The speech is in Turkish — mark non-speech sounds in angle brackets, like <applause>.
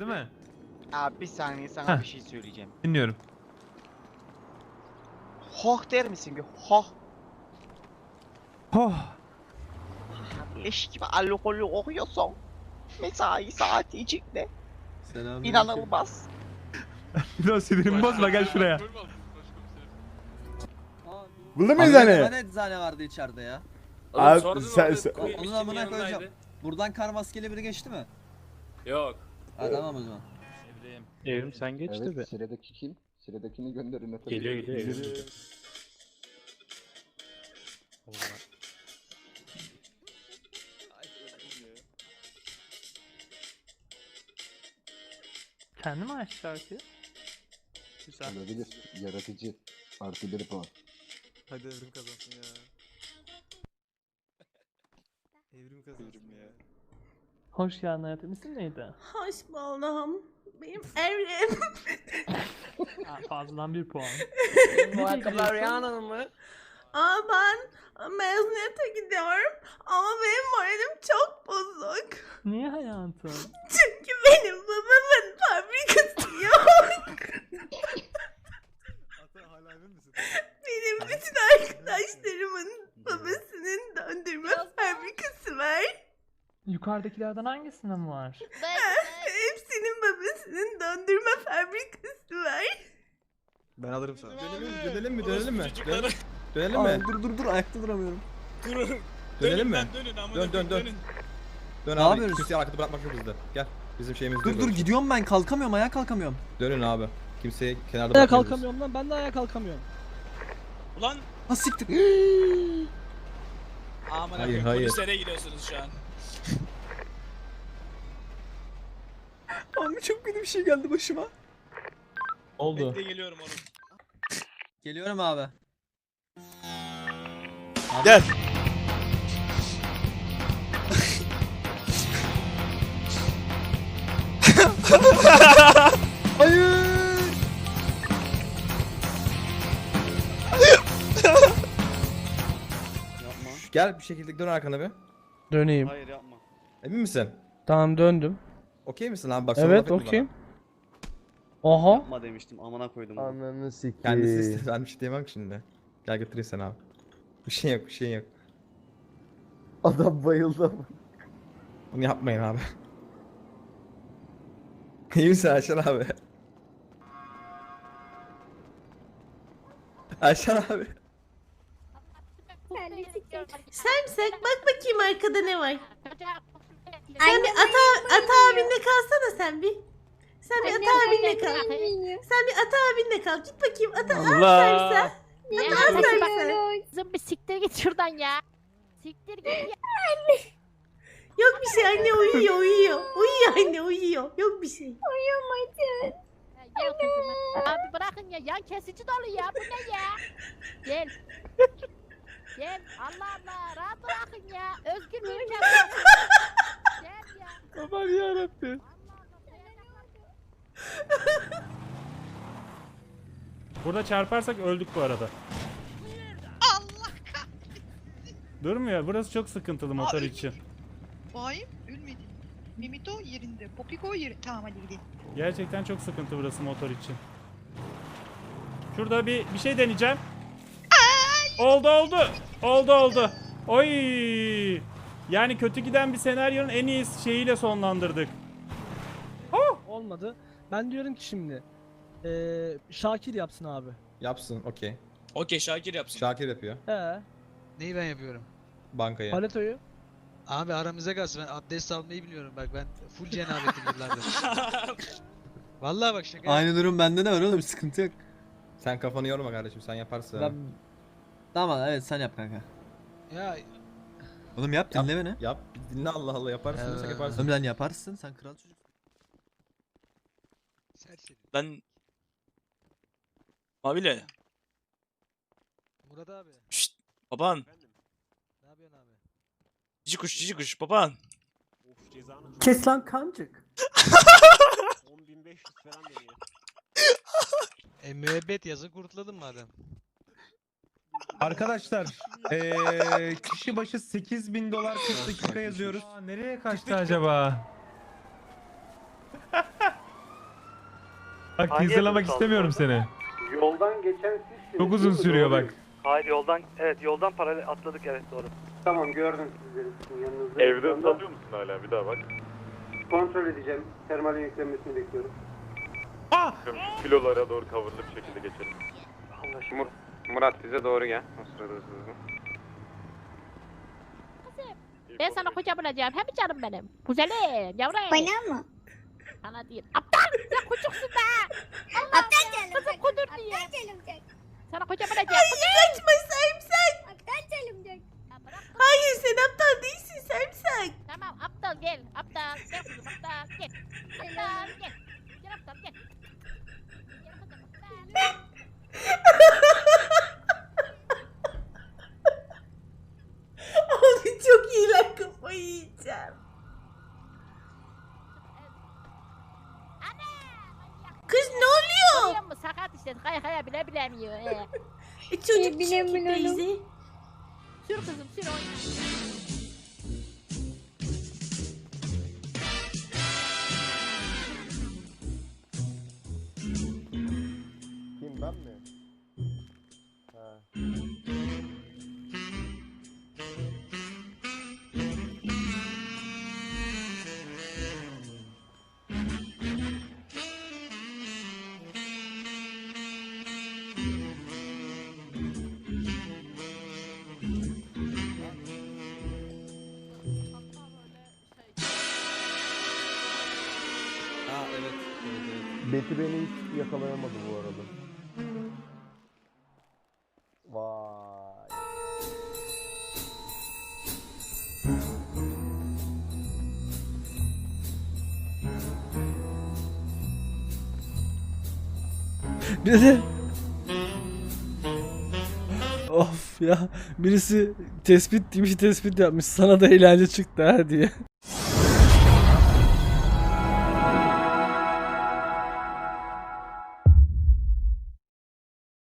Değil mi? Abi bir saniye sana Heh. bir şey söyleyeceğim. Dinliyorum. Hoh der misin bir hoh? Oh. Leş gibi alkolü okuyorsun. Mesai saati içinde. Selam. İnanılmaz. <laughs> Biraz sinirimi bozma gel şuraya. Buldun mu Abi eczane? ne eczane vardı içeride ya? Abi sordun sen- sen- Onun amına koyacağım. Buradan kar maskeli biri geçti mi? Yok. Ha tamam o zaman. Evrim sen geç Evet, tabi. sıradaki kim? Sıradakini gönderin. Atölye. Geliyor geliyor Evrim. Kendi mi açtı şarkıyı? Güzel. Olabilir. Yaratıcı. Artı bir puan. Hadi evrim kazansın ya. Evrim kazansın ya. Hoş geldin hayatım. İsim neydi? Hoş buldum. Benim evrim. <laughs> Ha, fazladan bir puan. Bu ayakkabılar Rihanna'nın mı? Aa ben mezuniyete gidiyorum ama benim moralim çok bozuk. Niye hayatım? <laughs> Çünkü benim babamın fabrikası yok. Ata hala emin misin? Benim bütün arkadaşlarımın babasının döndürme fabrikası var. Yukarıdakilerden hangisinde mi var? <laughs> Hepsinin babasının döndürme fabrikası var. Ben alırım sana. Dönelim mi? Dönelim mi? Dönelim mi? Dönelim Aa, mi? dur dur dur ayakta duramıyorum. Durun. Dönelim mi? Dönün amına Dön, dön, dön. Dön Ne abi. yapıyoruz? Kimseyi arkada bırakmak yok bizde. Gel. Bizim şeyimiz Dur dur gidiyorum ben kalkamıyorum ayağa kalkamıyorum. Dönün abi. Kimseyi kenarda Ayağa bırakmıyoruz. kalkamıyorum lan ben de ayağa kalkamıyorum. Ulan Ha siktir. amına Hayır, koyayım hayır. polislere gidiyorsunuz şu an. Abi çok kötü bir şey geldi başıma. Oldu. Bekle geliyorum oğlum. Geliyorum abi. Gel. <laughs> Hayır. Yapma. Gel bir şekilde dön arkana bir. Döneyim. Hayır yapma. Emin misin? Tamam döndüm. Okey misin abi? Bak sonra Evet laf etme bana. Oha. Yapma demiştim amına koydum. onu. Ananı sikeyim. Kendisi istedi. Ben bir şey diyemem ki şimdi. Gel götüreyim seni abi. Bir şey yok, bir şey yok. Adam bayıldı ama. Bunu yapmayın abi. <laughs> İyi misin Ayşen abi? Ayşen abi. Samsak bak bakayım arkada ne var. Sen bir ata, ata abinle kalsana sen bir. Sen bir ata abinle kal. Sen bir ata abinle kal. Git bakayım ata Allah. aferin Ya Ata bak aferin kızım bir siktir git şuradan ya. Siktir git ya. Yok bir şey anne uyuyor uyuyor. Uyuyor anne uyuyor. Yok bir şey. Ya Gel kızım. Abi bırakın ya yan kesici dolu ya bu ne ya? Gel. Gel Allah Allah rahat bırakın ya. Özgür bir ülke. <laughs> Aman yarabbim. Burada çarparsak öldük bu arada. Allah Durmuyor. Burası çok sıkıntılı motor için. Vay ölmedi. Mimito yerinde. Popiko yerinde. Tamam hadi gidelim. Gerçekten çok sıkıntı burası motor için. Şurada bir bir şey deneyeceğim. Oldu oldu. Oldu oldu. Oy. Yani kötü giden bir senaryonun en iyi şeyiyle sonlandırdık. Olmadı. Ben diyorum ki şimdi. Eee Şakir yapsın abi. Yapsın, okey. Okey Şakir yapsın. Şakir yapıyor. He. Neyi ben yapıyorum? Bankayı. Paletoyu. Abi aramıza kalsın ben abdest almayı biliyorum bak ben full cenabetim yıllardır. <laughs> Vallahi bak şaka. Aynı durum bende de var oğlum sıkıntı yok. Sen kafanı yorma kardeşim, sen yaparsın. Ben... Tamam evet sen yap kanka. Ya Oğlum yap dinle beni. Yap, dinle Allah Allah yaparsın, Ee, yaparsın. Oğlum sen yaparsın sen kral çocuk. serseri. Ben... Mabile. Murat abi. Şşt. Baban. Ne yapıyorsun abi? Cici kuş cici kuş baban. Kes lan kancık. <laughs> 10500 falan veriyor. <laughs> E müebbet yazı kurtuladın madem. Arkadaşlar, eee kişi başı 8000 dolar 40 dakika yazıyoruz. Aa, nereye kaçtı acaba? <laughs> Bak teaserlamak istemiyorum seni. Yoldan geçen sizsiniz. Çok uzun sürüyor bak. Hayır yoldan evet yoldan paralel atladık evet doğru. Tamam gördüm sizleri sizin yanınızda. Evde salıyor musun hala bir daha bak. Kontrol edeceğim. Termalin yüklenmesini bekliyorum. Kilolara doğru coverlı bir şekilde geçelim. Anlaşıldı. Murat bize doğru gel. O sırada hızlı hızlı. Ben sana koca bulacağım. Hem canım benim. Güzelim. Yavrum. Bana mı? Sana değil. Aptal. Sen küçüksün be. Aptal canım. Kızım kudur diye. canım. Sana koca bulacağım. Kaçma sarımsak. Aptal canım. Ya bırak kızım. Hayır sen aptal değilsin sarımsak. Tamam aptal gel. Aptal. Gel kızım aptal. Gel. Aptal gel. Gel aptal gel. Gel kızım aptal. Abi çok iyiler manyak. Kız ne oluyor? Musun? Sakat işte. Kaya kaya bile bilemiyor. Ee. E, çocuk çünkü teyze. Sür kızım sür oyna. Beti beni hiç yakalayamadı bu arada. Vay. Bir de Of ya birisi tespit gibi tespit yapmış sana da eğlence çıktı ha diye.